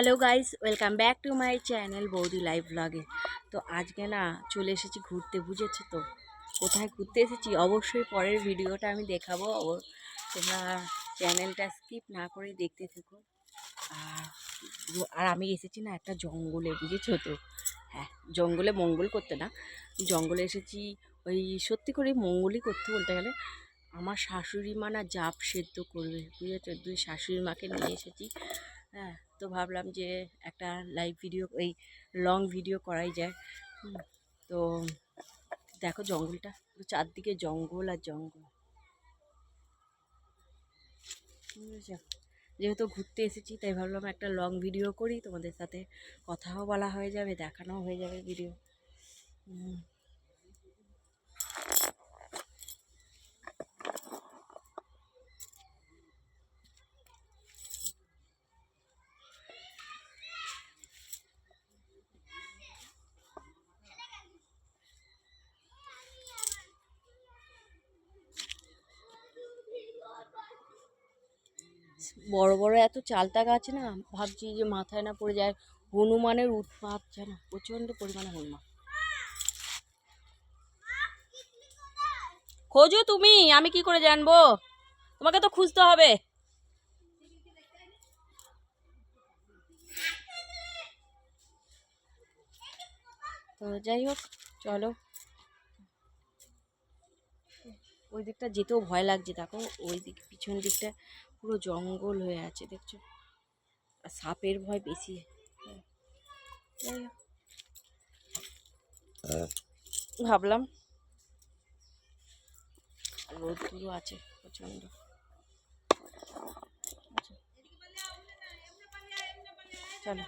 Hello guys, welcome back to my channel Boudi live ব্লগে। তো আজকে না চলে এসেছি ঘুরতে, বুঝেছ তো? কোথায় ঘুরতে এসেছি? অবশ্যই পরের ভিডিওটা আমি দেখাবো। তোমরা চ্যানেলটা স্কিপ না করে দেখতে থেকো। আর আর আমি এসেছি না একটা জঙ্গলে, বুঝেছ তো? হ্যাঁ জঙ্গলে মঙ্গল করতে না। জঙ্গলে এসেছি ওই, সত্যি করে মঙ্গলই করতে বলতে গেলে। আমার শাশুড়ি মা না জাপ সেদ্ধ করবে, বুঝেছ? দুই শাশুড়ি মাকে নিয়ে এসেছি। হ্যাঁ তো ভাবলাম যে একটা লাইভ ভিডিও এই লং ভিডিও করাই যায়। তো দেখো জঙ্গলটা চারদিকে জঙ্গল আর জঙ্গল। যেহেতু ঘুরতে এসেছি, তাই ভাবলাম একটা লং ভিডিও করি, তোমাদের সাথে কথাও বলা হয়ে যাবে, দেখানোও হয়ে যাবে ভিডিও বড় বড় এত চালতা গাছ না, ভাবছি যে মাথায় না পড়ে যায়। হনুমানের উৎপাত জানো প্রচণ্ড পরিমাণে হনুমান। খোঁজো তুমি, আমি কি করে জানব? তোমাকে তো খুঁজতে হবে। তো যাই হোক, চলো। ওই দিকটা যেতেও ভয় লাগছে। দেখো ওই দিক পিছন দিকটা পুরো জঙ্গল হয়ে আছে দেখছ? আর সাপের ভয় বেশি। হ্যাঁ। ভাবলাম রোদগুলো আছে প্রচণ্ড। আচ্ছা। চলো।